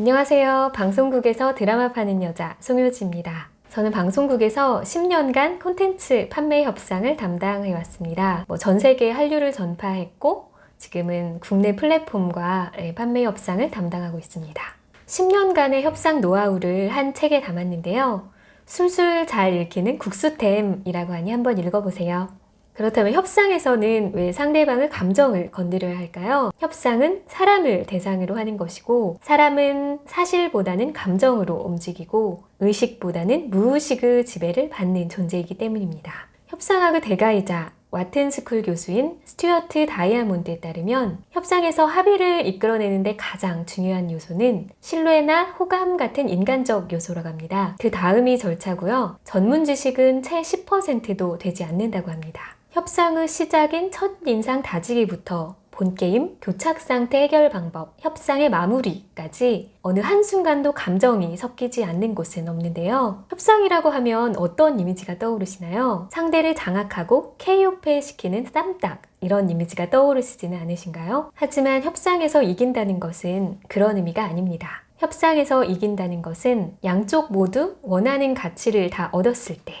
안녕하세요. 방송국에서 드라마 파는 여자 송효지입니다. 저는 방송국에서 10년간 콘텐츠 판매 협상을 담당해 왔습니다. 뭐 전 세계 한류를 전파했고 지금은 국내 플랫폼과 예, 판매 협상을 담당하고 있습니다. 10년간의 협상 노하우를 한 책에 담았는데요. 술술 잘 읽히는 국수템이라고 하니 한번 읽어보세요. 그렇다면 협상에서는 왜 상대방의 감정을 건드려야 할까요? 협상은 사람을 대상으로 하는 것이고, 사람은 사실보다는 감정으로 움직이고, 의식보다는 무의식의 지배를 받는 존재이기 때문입니다. 협상학의 대가이자 와튼 스쿨 교수인 스튜어트 다이아몬드에 따르면 협상에서 합의를 이끌어내는데 가장 중요한 요소는 신뢰나 호감 같은 인간적 요소라고 합니다. 그 다음이 절차고요. 전문 지식은 채 10%도 되지 않는다고 합니다. 협상의 시작인 첫 인상 다지기부터 본게임, 교착 상태 해결 방법, 협상의 마무리까지 어느 한순간도 감정이 섞이지 않는 곳은 없는데요. 협상이라고 하면 어떤 이미지가 떠오르시나요? 상대를 장악하고 KO패 시키는 쌈딱 이런 이미지가 떠오르시지는 않으신가요? 하지만 협상에서 이긴다는 것은 그런 의미가 아닙니다. 협상에서 이긴다는 것은 양쪽 모두 원하는 가치를 다 얻었을 때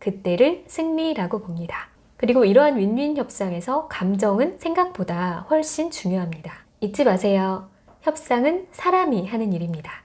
그때를 승리라고 봅니다. 그리고 이러한 윈윈 협상에서 감정은 생각보다 훨씬 중요합니다. 잊지 마세요. 협상은 사람이 하는 일입니다.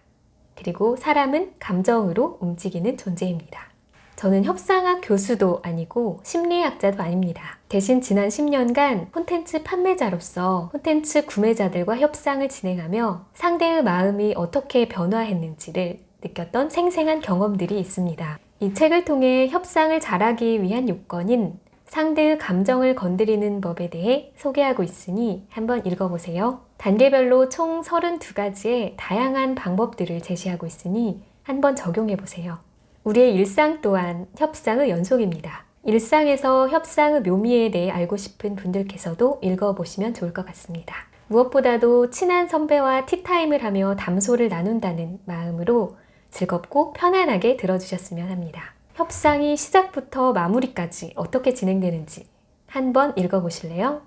그리고 사람은 감정으로 움직이는 존재입니다. 저는 협상학 교수도 아니고 심리학자도 아닙니다. 대신 지난 10년간 콘텐츠 판매자로서 콘텐츠 구매자들과 협상을 진행하며 상대의 마음이 어떻게 변화했는지를 느꼈던 생생한 경험들이 있습니다. 이 책을 통해 협상을 잘하기 위한 요건인 상대의 감정을 건드리는 법에 대해 소개하고 있으니 한번 읽어보세요. 단계별로 총 32가지의 다양한 방법들을 제시하고 있으니 한번 적용해보세요. 우리의 일상 또한 협상의 연속입니다. 일상에서 협상의 묘미에 대해 알고 싶은 분들께서도 읽어보시면 좋을 것 같습니다. 무엇보다도 친한 선배와 티타임을 하며 담소를 나눈다는 마음으로 즐겁고 편안하게 들어주셨으면 합니다. 협상이 시작부터 마무리까지 어떻게 진행되는지 한번 읽어보실래요?